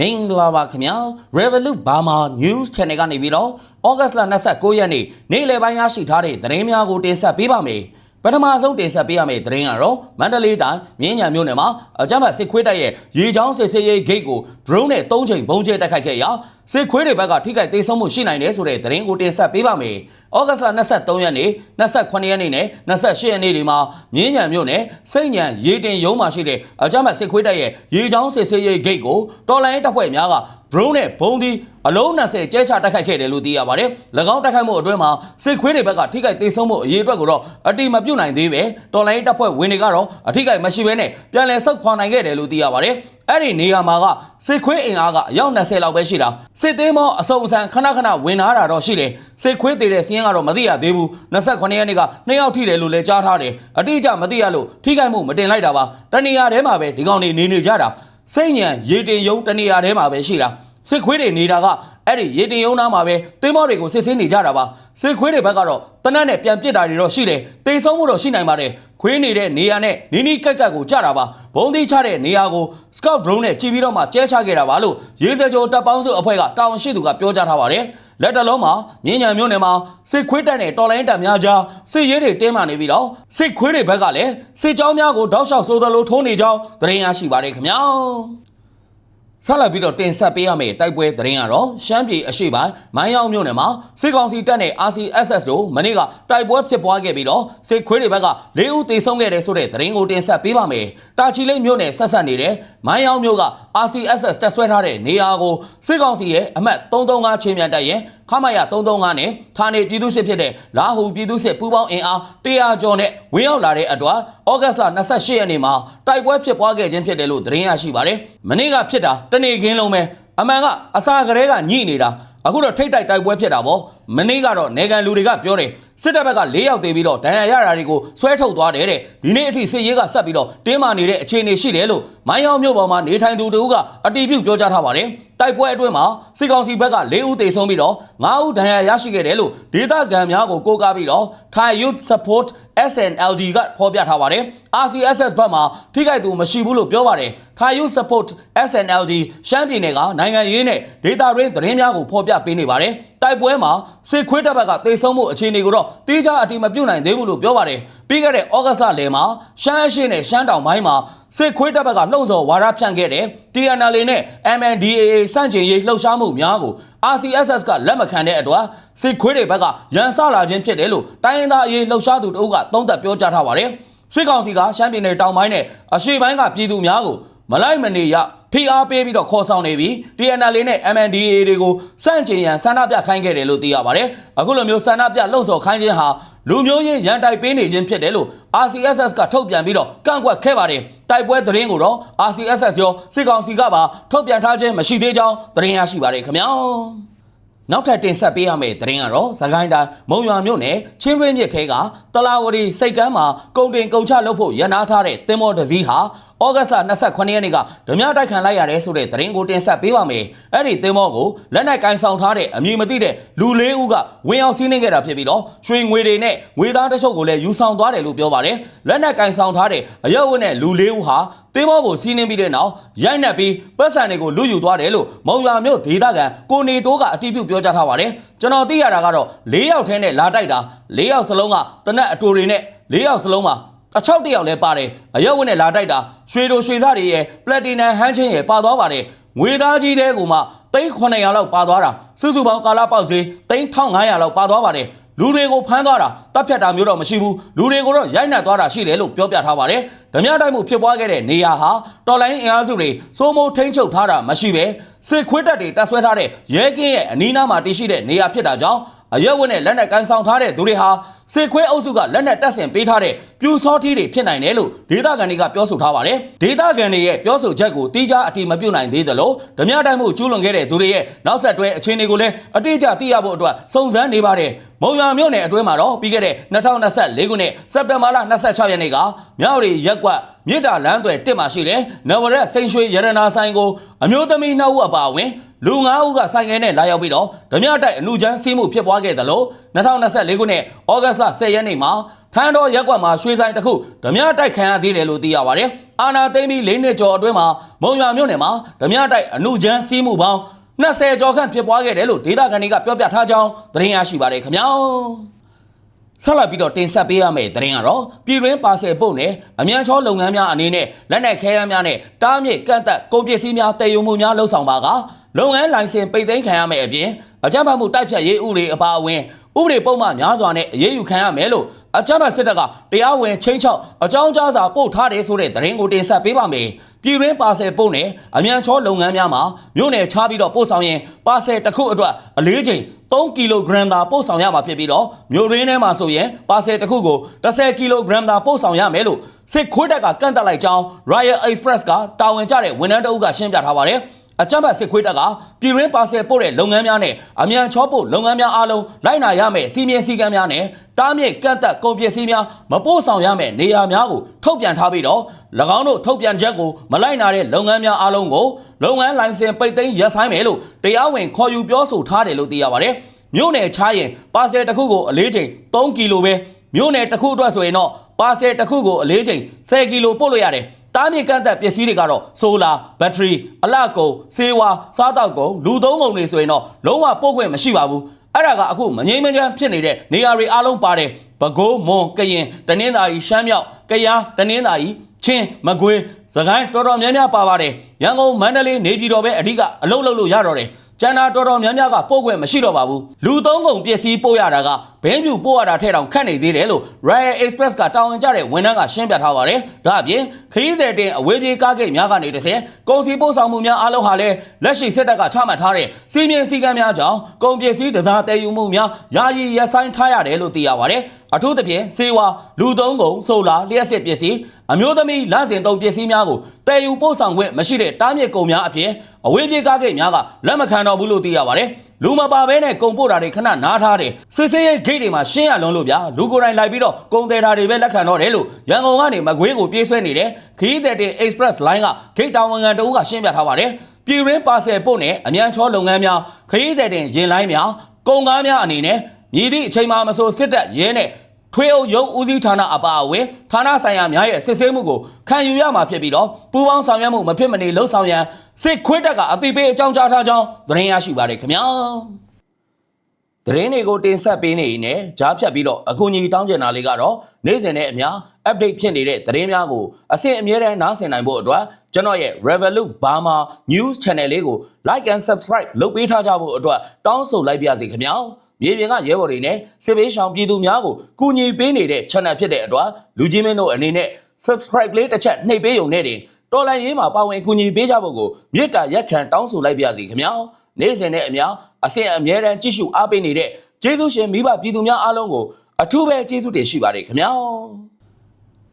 မင်္ဂလာပါခင်ဗျာ Revolut Burma News Channel ကနေပြီးတော့ဩဂတ်လ29ရက်နေ့နေ့လယ်ပိုင်းရရှိထားတဲ့သတင်းများကိုတင်ဆက်ပေးပါမယ် ပထမဆုံးတင်ဆက်ပေးရမယ့်သတင်းကတော့မန္တလေးတိုင်းမြင်းညာမြို့နယ်မှာအကြမ်းဖက်စစ်ခွေးတပ်ရဲ့ရေချောင်းစစ်ဆေးရေးဂိတ်ကို drone နဲ့၃ချိန်ပုံကျဲတိုက်ခိုက်ခဲ့ရာစစ်ခွေးတွေဘက်ကထိခိုက်ဒေဆုံးမှုရှိနိုင်တယ်ဆိုတဲ့သတင်းကိုတင်ဆက်ပေးပါမယ်ဩဂတ်လ23ရက်နေ့28ရက်နေ့နဲ့28ရက်နေ့တွေမှာမြင်းညာမြို့နယ်စိတ်ညံရေတင်ရုံးမှာရှိတဲ့အကြမ်းဖက်စစ်ခွေးတပ်ရဲ့ရေချောင်းစစ်ဆေးရေးဂိတ်ကိုတော်လိုင်းတပ်ဖွဲ့များက drone နဲ့ဘုံဒီအလုံး20ကျဲချတိုက်ခိုက်ခဲ့တယ်လို့သိရပါတယ်။၎င်းတိုက်ခိုက်မှုအတွင်းမှာစစ်ခွေးတွေဘက်ကထိခိုက်ဒေဆုံးမှုအရေးအတွက်ကိုတော့အတိမပြုတ်နိုင်သေးပဲတော်လိုင်းတပ်ဖွဲ့ဝင်တွေကတော့အထိခိုက်မရှိဘဲနဲ့ပြန်လည်ဆုတ်ခွာနိုင်ခဲ့တယ်လို့သိရပါတယ်။အဲ့ဒီနေရာမှာကစစ်ခွေးအင်အားကအယောက်20လောက်ပဲရှိတာစစ်သေးမောအစုံအစံခဏခဏဝင်လာတာတော့ရှိတယ်စစ်ခွေးသေးတဲ့စီးရင်ကတော့မသိရသေးဘူး28ရက်နေ့ကနှစ်ယောက်ထိတယ်လို့လည်းကြားထားတယ်အတိအကျမသိရလို့ထိခိုက်မှုမတင်လိုက်တာပါတနေရာထဲမှာပဲဒီကောင်နေနေနေကြတာ စိတ်ညံရေတင်ယုံတနေရာထဲမှာပဲရှိတာစစ်ခွေးတွေနေတာက အဲ့ဒီရေတင်ယုံနာမှာပဲသင်းမောတွေကိုစစ်ဆေးနေကြတာပါစစ်ခွေးတွေဘက်ကတော့တနတ်နဲ့ပြန်ပစ်တာတွေတော့ရှိတယ်တေဆုံးမှုတော့ရှိနိုင်ပါတယ်ခွေးနေတဲ့နေရာနဲ့နီးနီးကက်ကက်ကိုကြတာပါဘုံသီးချတဲ့နေရာကို scout drone နဲ့ကြည့်ပြီးတော့မှကျဲချခဲ့တာပါလို့ရေးစကြောတပ်ပေါင်းစုအဖွဲ့ကတာဝန်ရှိသူကပြောကြားထားပါတယ်လက်တလုံးမှာမြင်းညာမျိုးနယ်မှာစစ်ခွေးတပ်နဲ့တော်လိုင်းတပ်များကြားစစ်ရေးတွေတင်းမာနေပြီးတော့စစ်ခွေးတွေဘက်ကလည်းစစ်ကြောင်းများကိုတောက်လျှောက်ဆိုသလိုထိုးနေကြောင်းသတင်းရရှိပါတယ်ခင်ဗျာ ဆက်လက်ပြီးတော့တင်ဆက်ပေးရမယ့်တိုက်ပွဲသတင်းကတော့ရှမ်းပြည်အရှေ့ပိုင်းမိုင်းရောက်မြို့နယ်မှာစစ်ကောင်စီတပ်နဲ့ RCSS တို့မနေ့ကတိုက်ပွဲဖြစ်ပွားခဲ့ပြီးတော့စစ်ခွေးတွေဘက်က၄ဦးသေဆုံးခဲ့တယ်ဆိုတဲ့သတင်းကိုတင်ဆက်ပေးပါမယ်။တာချီလိတ်မြို့နယ်ဆက်ဆက်နေတဲ့မိုင်းရောက်မြို့က RCSS တက်ဆွဲထားတဲ့နေရာကိုစစ်ကောင်စီရဲ့အမှတ်335ချင်းမြန်တပ်ရဲ့ ခမရ335နဲ့ဌာနေပြည်သူ့စစ်ဖြစ်တဲ့လာဟူပြည်သူ့စစ်ပူးပေါင်းအင်အား100ကျော်နဲ့ဝင်ရောက်လာတဲ့အတွက်ဩဂတ်လ28ရက်နေ့မှာတိုက်ပွဲဖြစ်ပွားခဲ့ခြင်းဖြစ်တယ်လို့သတင်းရရှိပါတယ်။မနေ့ကဖြစ်တာတနေ့ခင်းလုံးပဲ အမှန်ကအစာကလေးကညှိနေတာအခုတော့ထိတ်တိုက်တိုက်ပွဲဖြစ်တာပေါ့မနေ့ကတော့နေကန်လူတွေကပြောတယ်စစ်တပ်ဘက်က၄ယောက်သေးပြီးတော့ဒဏ်ရာရတာတွေကိုဆွဲထုတ်သွားတယ်တဲ့ဒီနေ့အထိစစ်ရေးကဆက်ပြီးတော့တင်းမာနေတဲ့အခြေအနေရှိတယ်လို့မိုင်းအောင်မြို့ပေါ်မှာနေထိုင်သူတို့ကအတီးပြုတ်ပြောကြားထားပါတယ်တိုက်ပွဲအတွင်းမှာစစ်ကောင်စီဘက်က၄ဦးသေဆုံးပြီးတော့၅ဦးဒဏ်ရာရရှိခဲ့တယ်လို့ဒေသခံများကိုကိုးကားပြီးတော့ Thai Youth Support SNLD ကဖော်ပြထားပါတယ် RCSS ဘက်မှာထိခိုက်သူမရှိဘူးလို့ပြောပါတယ် Thai Youth Support SNLD ရှမ်းပြည်နယ်ကနိုင်ငံရေးနဲ့ဒေသရင်းသတင်းများကိုဖော်ပြပေးနေပါတယ်တိုက်ပွဲမှာစစ်ခွေးတပ်ဘက်ကသေဆုံးမှုအခြေအနေကိုတော့တေးခြားအတိမပြုတ်နိုင်သေးဘူးလို့ပြောပါတယ်ပြီးခဲ့တဲ့ဩဂတ်လလယ်မှာရှမ်းအရှိနဲ့ရှမ်းတောင်ပိုင်းမှာစစ်ခွေးတပ်ဘက်ကလှုံ့ဆော်ဝါဒဖြန့်ခဲ့တဲ့ TNL နဲ့ MNDAA စန့်ကျင်ရေးလှုပ်ရှားမှုများကို RCSS ကလက်မခံတဲ့အတွက်စစ်ခွေးတွေဘက်ကရန်ဆလာခြင်းဖြစ်တယ်လို့တိုင်းရင်းသားအရေးလှုပ်ရှားသူတအုပ်ကသုံးသပ်ပြောကြားထားပါတယ်စစ်ကောင်စီကရှမ်းပြည်နယ်တောင်ပိုင်းနဲ့အရှေ့ပိုင်းကပြည်သူများကို မလိုက်မနေရဖိအားပေးပြီးတော့ခေါ်ဆောင်နေပြီး TNL နဲ့ MNDAA တွေကိုစန့်ကျင်ရန်ဆန္ဒပြခိုင်းခဲ့တယ်လို့သိရပါတယ်။အခုလိုမျိုးဆန္ဒပြလှုံ့ဆော်ခိုင်းခြင်းဟာလူမျိုးရေးရန်တိုက်ပေးနေခြင်းဖြစ်တယ်လို့ RCSS ကထုတ်ပြန်ပြီးတော့ကန့်ကွက်ခဲ့ပါတယ်။တိုက်ပွဲသတင်းကိုတော့ RCSS ရောစစ်ကောင်စီကပါထုတ်ပြန်ထားခြင်းမရှိသေးကြောင်းသတင်းရရှိပါတယ်ခင်ဗျာ။နောက်ထပ်တင်ဆက်ပေးရမယ့်သတင်းကတော့သခိုင်းတိုင်းမုံရွာမြို့နယ်ချင်းရင်းမြစ်ထဲကတလာဝရီစိတ်ကမ်းမှာကုန်တင်ကုန်ချလုပ်ဖို့ရန်နာထားတဲ့တင်မောတစည်းဟာ ဩဂတ်လ29ရက်နေ့ကဓမြတိုက်ခံလိုက်ရတယ်ဆိုတဲ့သတင်းကိုတင်ဆက်ပေးပါမယ်။အဲ့ဒီသင်္ဘောကိုလက်နက်ကင်ဆောင်ထားတဲ့အမည်မသိတဲ့လူလေးဦးကဝင်ရောက်စီးနှင်းခဲ့တာဖြစ်ပြီးတော့ရွှေငွေတွေနဲ့ငွေသားတချို့ကိုလည်းယူဆောင်သွားတယ်လို့ပြောပါတယ်။လက်နက်ကင်ဆောင်ထားတဲ့အရက်ဝတ်နဲ့လူလေးဦးဟာသင်္ဘောကိုစီးနှင်းပြီးတဲ့နောက်ရိုက်နှက်ပြီးပတ်စံတွေကိုလူယူသွားတယ်လို့မုံရွာမြို့ဒေသခံကိုနေတိုးကအတိပြုပြောကြားထားပါတယ်။ကျွန်တော်သိရတာကတော့၄ယောက်ထဲနဲ့လာတိုက်တာ၄ယောက်စလုံးကတနက်အတူတွေနဲ့၄ယောက်စလုံးမှာ အချောက်တစ်ယောက်လဲပါတယ်အရက်ဝတ်နဲ့လာတိုက်တာရွှေတို့ရွှေသားတွေရဲ့ပလက်တီနမ်ဟန်းချင်းရဲ့ပါသွားပါတယ်ငွေသားကြီးတဲ့ကူမှသိန်း900လောက်ပါသွားတာစုစုပေါင်းကာလာပေါက်စေးသိန်း1500လောက်ပါသွားပါတယ်လူတွေကိုဖမ်းသွားတာတပ်ဖြတ်တာမျိုးတော့မရှိဘူးလူတွေကိုတော့ရိုက်နှက်သွားတာရှိတယ်လို့ပြောပြထားပါတယ်ဓမြတိုက်မှုဖြစ်ပွားခဲ့တဲ့နေရာဟာတော်လိုင်းအင်အားစုတွေစိုးမိုးထိန်းချုပ်ထားတာမရှိပဲစစ်ခွေးတပ်တွေတပ်ဆွဲထားတဲ့ရဲကင်းရဲ့အနီးနားမှာတည်ရှိတဲ့နေရာဖြစ်တာကြောင့်အရက်ဝတ်နဲ့လက်နက်ကန်ဆောင်ထားတဲ့သူတွေဟာစစ်ခွေးအုပ်စုကလက်နက်တပ်ဆင်ပေးထားတဲ့ပြူစောထီးတွေဖြစ်နိုင်တယ်လို့ဒေသခံတွေကပြောဆိုထားပါတယ်။ဒေသခံတွေရဲ့ပြောဆိုချက်ကိုတိကျအတိမပြုတ်နိုင်သေးသလိုဓမြတိုင်းမှုကျူးလွန်ခဲ့တဲ့သူတွေရဲ့နောက်ဆက်တွဲအခြေအနေကိုလည်းအတိအကျသိရဖို့အတွက်စုံစမ်းနေပါတယ်။မုံရွာမြို့နယ်အတွင်းမှာတော့ပြီးခဲ့တဲ့2024ခုနှစ်စက်တင်ဘာလ26ရက်နေ့ကမြောက်ရီရက်ကွက်မြစ်တာလမ်းသွယ်တစ်မှာရှိတဲ့နဝရက်စိန်ရွှေရတနာဆိုင်ကိုအမျိုးသမီးနှစ်ဦးအပါအဝင်လူ9ဦးကဆိုင်ငယ်နဲ့လာရောက်ပြီးတော့ဓမြတိုက်အလူချမ်းစီးမှုဖြစ်ပွားခဲ့တယ်လို့2024ခုနှစ်ဩဂတ်စ်လ10ရက်နေ့မှာထန်းတော်ရက်ကွက်မှာရွှေဆိုင်တစ်ခုဓမြတိုက်ခံရသေးတယ်လို့သိရပါတယ်။အာနာသိမ့်ပြီး၄နှစ်ကျော်အတွင်းမှာမုံရွာမြို့နယ်မှာဓမြတိုက်အလူချမ်းစီးမှုပေါင်း20ကျော်ခန့်ဖြစ်ပွားခဲ့တယ်လို့ဒေသခံတွေကပြောပြထားကြောင်းသတင်းရရှိပါတယ်ခင်ဗျာ။ ဆက်လက်ပြီးတော့တင်ဆက်ပေးရမယ့်သတင်းကတော့ပြည်တွင်းပါဆယ်ပို့နဲ့အမြန်ချောလုပ်ငန်းများအနေနဲ့လက်နက်ခဲယမ်းများနဲ့တားမြစ်ကန့်သက်ကုန်ပစ္စည်းများတည်ယူမှုများလှုပ်ဆောင်ပါကလုပ်ငန်းလိုင်စင်ပိတ်သိမ်းခံရမယ့်အပြင်အကြမ်းဖက်မှုတိုက်ဖြတ်ရေးဥပဒေအပါအဝင် ဥပဒေပုံမှန်များစွာနဲ့အရေးယူခံရမယ်လို့အကြမ်းဖက်စစ်တပ်ကတရားဝင်ချင်းချောက်အကြောင်းကြားစာပို့ထားတယ်ဆိုတဲ့သတင်းကိုတင်ဆက်ပေးပါမယ်။ပြည်တွင်းပါဆယ်ပို့နဲ့အမြန်ချောလုပ်ငန်းများမှာမြို့နယ်ချပြီးတော့ပို့ဆောင်ရင်ပါဆယ်တစ်ခုအတွက်အလေးချိန်3ကီလိုဂရမ်သာပို့ဆောင်ရမှာဖြစ်ပြီးတော့မြို့ရင်းထဲမှာဆိုရင်ပါဆယ်တစ်ခုကို10ကီလိုဂရမ်သာပို့ဆောင်ရမယ်လို့စစ်ခွေးတပ်ကကန့်တက်လိုက်ကြောင်း Royal Express ကတာဝန်ကျတဲ့ဝန်ထမ်းတအုပ်ကရှင်းပြထားပါတယ်။ အကြမ်းဖက်စစ်ခွေးတပ်ကပြည်ရင်းပါဆယ်ပို့တဲ့လုပ်ငန်းများနဲ့အမြန်ချောပို့လုပ်ငန်းများအားလုံးလိုက်နာရမယ့်စီမင်းစည်းကမ်းများနဲ့တားမြစ်ကန့်သက်ကုန်ပစ္စည်းများမပို့ဆောင်ရမယ့်နေရာများကိုထုတ်ပြန်ထားပြီးတော့၎င်းတို့ထုတ်ပြန်ချက်ကိုမလိုက်နာတဲ့လုပ်ငန်းများအားလုံးကိုလုပ်ငန်းလိုင်စင်ပိတ်သိမ်းရပ်ဆိုင်းမယ်လို့တရားဝင်ခေါ်ယူပြောဆိုထားတယ်လို့သိရပါတယ်။မြို့နယ်ချရင်ပါဆယ်တစ်ခုကိုအလေးချိန်3ကီလိုပဲမြို့နယ်တစ်ခုအတွက်ဆိုရင်တော့ပါဆယ်တစ်ခုကိုအလေးချိန်10ကီလိုပို့လို့ရတယ်။ တားမြစ်ကန့်သက်ပစ္စည်းတွေကတော့ဆိုလာဘက်ထရီအလှကုန်ဆေးဝါးစားတောက်ကုန်လူသုံးကုန်တွေဆိုရင်တော့လုံးဝပို့ခွင့်မရှိပါဘူးအဲ့ဒါကအခုမငြိမ်းမချမ်းဖြစ်နေတဲ့နေရာတွေအားလုံးပါတယ်ပဲခူးမွန်ကရင်တနင်္သာရီရှမ်းမြောက်ကယားတနင်္သာရီချင်းမကွေးစကိုင်းတော်တော်များများပါပါတယ်ရန်ကုန်မန္တလေးနေပြည်တော်ပဲအဓိကအလုပ်လုပ်လို့ရတော့တယ် ကျန်တာတော်တော်များများကပို့ခွင့်မရှိတော့ပါဘူးလူသုံးကုန်ပစ္စည်းပို့ရတာကဘင်းပြူပို့ရတာထဲတောင်ခက်နေသေးတယ်လို့ Royal Express ကတာဝန်ကျတဲ့ဝန်ထမ်းကရှင်းပြထားပါတယ်ဒါအပြင်ခရီးသည်တင်အဝေးပြေးကားဂိတ်များကနေတစ်ဆင့်ကုန်စည်ပို့ဆောင်မှုများအားလုံးဟာလည်းလက်ရှိစစ်တပ်ကချမှတ်ထားတဲ့စီမင်းစည်းကမ်းများကြောင့်ကုန်ပစ္စည်းတစားတည်ယူမှုများယာယီရပ်ဆိုင်းထားရတယ်လို့သိရပါတယ် အထူးသဖြင့်စေဝါလူသုံးကုန်ဆိုလာလျှက်စစ်ပစ္စည်းအမျိုးသမီးလမ်းစဉ်သုံးပစ္စည်းများကိုတည်ယူပို့ဆောင်ခွင့်မရှိတဲ့တားမြစ်ကုန်များအဖြစ်အဝေးပြေးကားဂိတ်များကလက်မခံတော့ဘူးလို့သိရပါတယ်လူမပါဘဲနဲ့ကုန်ပို့တာတွေခဏနားထားတယ်စစ်စေးရဲ့ဂိတ်တွေမှာရှင်းရလုံးလို့ဗျာလူကိုယ်တိုင်လိုက်ပြီးတော့ကုန်တယ်တာတွေပဲလက်ခံတော့တယ်လို့ရန်ကုန်ကနေမကွေးကိုပြေးဆွဲနေတဲ့ခရီးသည်တင် Express Line ကဂိတ်တာဝန်ခံတဦးကရှင်းပြထားပါတယ်ပြည်ရင်းပါဆယ်ပို့နဲ့အမြန်ချောလုပ်ငန်းများခရီးသည်တင်ရင်လိုင်းများကုန်ကားများအနေနဲ့ မြည်သည့်အချိန်မှမဆိုစစ်တပ်ရဲနဲ့ထွေးအုပ်ရုံးဦးစီးဌာနအပါအဝင်ဌာနဆိုင်ရာများရဲ့စစ်ဆေးမှုကိုခံယူရမှာဖြစ်ပြီးတော့ပူးပေါင်းဆောင်ရွက်မှုမဖြစ်မနေလှုပ်ဆောင်ရန်စစ်ခွေးတပ်ကအသိပေးအကြောင်းကြားထားကြောင်းသတင်းရရှိပါတယ်ခင်ဗျာသတင်းတွေကိုတင်ဆက်ပေးနေရင်လည်းကြားဖြတ်ပြီးတော့အကူအညီတောင်းကျင်တာလေးကတော့နေ့စဉ်နဲ့အများ update ဖြစ်နေတဲ့သတင်းများကိုအဆင့်အမြဲတမ်းနားဆင်နိုင်ဖို့အတွက်ကျွန်တော်ရဲ့ Revolut Burma News Channel လေးကို like and subscribe လုပ်ပေးထားကြဖို့အတွက်တောင်းဆိုလိုက်ပါစီခင်ဗျာ မြေပြင်ကရဲဘော်တွေနဲ့စစ်ပေးရှောင်ပြည်သူများကိုကူညီပေးနေတဲ့ channel ဖြစ်တဲ့အတွက်လူကြီးမင်းတို့အနေနဲ့ subscribe လေးတစ်ချက်နှိပ်ပေးရုံနဲ့တင်တော်လိုင်းရေးမှာပါဝင်ကူညီပေးကြဖို့ကိုမေတ္တာရက်ခံတောင်းဆိုလိုက်ပါစီခင်ဗျာနေ့စဉ်နဲ့အများအဆင့်အမြဲတမ်းကြည့်ရှုအားပေးနေတဲ့ကျေးဇူးရှင်မိဘပြည်သူများအားလုံးကိုအထူးပဲကျေးဇူးတင်ရှိပါတယ်ခင်ဗျာ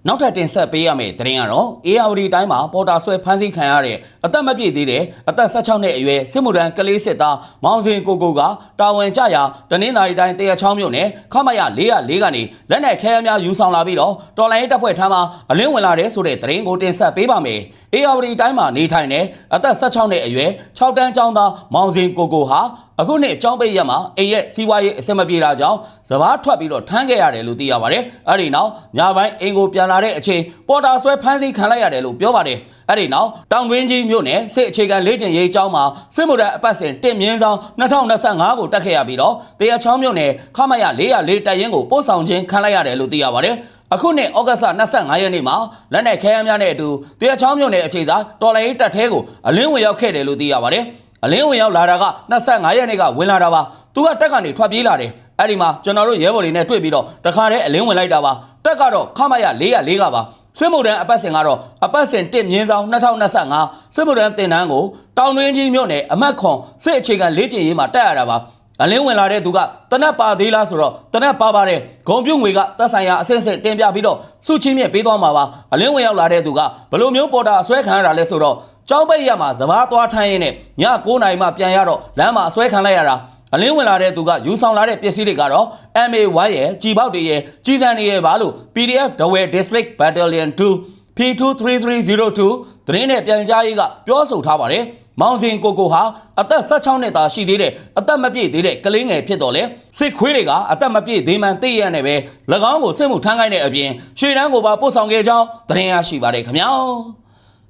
နောက်ထပ်တင်ဆက်ပေးရမယ့်သတင်းကတော့ ARD တိုင်းမှာပေါ်တာဆွဲဖမ်းဆီးခံရတဲ့အသက်မပြည့်သေးတဲ့အသက်16နှစ်အရွယ်စစ်မှုထမ်းကလေးစစ်သားမောင်စင်ကိုကိုကတာဝန်ကျရာတနင်္သာရီတိုင်းတရချောင်းမြို့နယ်ခမရ404ကနေလက်နက်ခဲယမ်းများယူဆောင်လာပြီးတော့တော်လိုင်းတပ်ဖွဲ့ထမ်းမှာအလင်းဝင်လာတဲ့ဆိုတဲ့သတင်းကိုတင်ဆက်ပေးပါမယ်။ ARD တိုင်းမှာနေထိုင်တဲ့အသက်16နှစ်အရွယ်6တန်းကျောင်းသားမောင်စင်ကိုကိုဟာ အခုနှစ်အကြောင်းပိတ်ရက်မှာအိမ်ရဲ့စီးပွားရေးအဆင်မပြေတာကြောင့်စပားထွက်ပြီးတော့ထမ်းခဲ့ရတယ်လို့သိရပါတယ်။အဲ့ဒီနောက်ညပိုင်းအိမ်ကိုပြန်လာတဲ့အချိန်ပေါ်တာဆွဲဖမ်းဆီးခံလိုက်ရတယ်လို့ပြောပါတယ်။အဲ့ဒီနောက်တောင်တွင်းကြီးမြို့နယ်စစ်အခြေခံလေ့ကျင့်ရေးကျောင်းမှာစစ်မှုထမ်းအပတ်စဉ်တင်မြင့်ဆောင်2025ကိုတက်ခဲ့ရပြီးတော့တရားချောင်းမြို့နယ်ခမရ404တပ်ရင်းကိုပို့ဆောင်ခြင်းခံလိုက်ရတယ်လို့သိရပါတယ်။အခုနှစ်ဩဂတ်စ်လ25ရက်နေ့မှာလက်နက်ခဲယမ်းများနဲ့အတူတရားချောင်းမြို့နယ်အခြေစားတော်လိုင်းရေးတပ်ထဲကိုအလင်းဝင်ရောက်ခဲ့တယ်လို့သိရပါတယ်။ အလင်းဝင်ရောက်လာတာက25ရက်နေ့ကဝင်လာတာပါသူကတက်ကနေထွက်ပြေးလာတယ်အဲ့ဒီမှာကျွန်တော်တို့ရဲဘော်တွေနဲ့တွေ့ပြီးတော့တခါတည်းအလင်းဝင်လိုက်တာပါတက်ကတော့ခမရ404ကပါစစ်မှုထမ်းအပတ်စဉ်ကတော့အပတ်စဉ်1မြင်းဆောင်2025စစ်မှုထမ်းတင်တန်းကိုတောင်တွင်းကြီးမြို့နယ်အမတ်ခွန်စစ်အခြေခံလေ့ကျင့်ရေးမှာတက်ရတာပါအလင်းဝင်လာတဲ့သူကတနက်ပါသေးလားဆိုတော့တနက်ပါပါတယ်ဂုံပြုတ်ငွေကသက်ဆိုင်ရာအဆင့်ဆင့်တင်ပြပြီးတော့စုချင်းမြင့်ပေးသွားမှာပါအလင်းဝင်ရောက်လာတဲ့သူကဘယ်လိုမျိုးပေါ်တာအဆွဲခံရတာလဲဆိုတော့ ကြောက်ပိတ်ရမှာစဘာသွားထိုင်းရင်းနဲ့ည9နာရီမှပြန်ရတော့လမ်းမှာအဆွဲခံလိုက်ရတာအလင်းဝင်လာတဲ့သူကယူဆောင်လာတဲ့ပစ္စည်းတွေကတော့ MA1 ရဲ့ကြီးပေါက်တွေရဲ့ကြီးစံတွေရဲ့ပါလို့ PDF Dawei District Battalion 2 P23302 သတင်းနဲ့ပြန်ကြားရေးကပြောဆိုထားပါတယ်မောင်စင်ကိုကိုဟာအသက်16နှစ်သားရှိသေးတဲ့အသက်မပြည့်သေးတဲ့ကလေးငယ်ဖြစ်တော်လေစစ်ခွေးတွေကအသက်မပြည့်သေးမှန်သိရနေပဲ၎င်းကိုစစ်မှုထမ်းခိုင်းတဲ့အပြင်ရွှေတန်းကိုပါပို့ဆောင်ခဲ့ကြောင်းသတင်းရရှိပါတယ်ခင်ဗျာ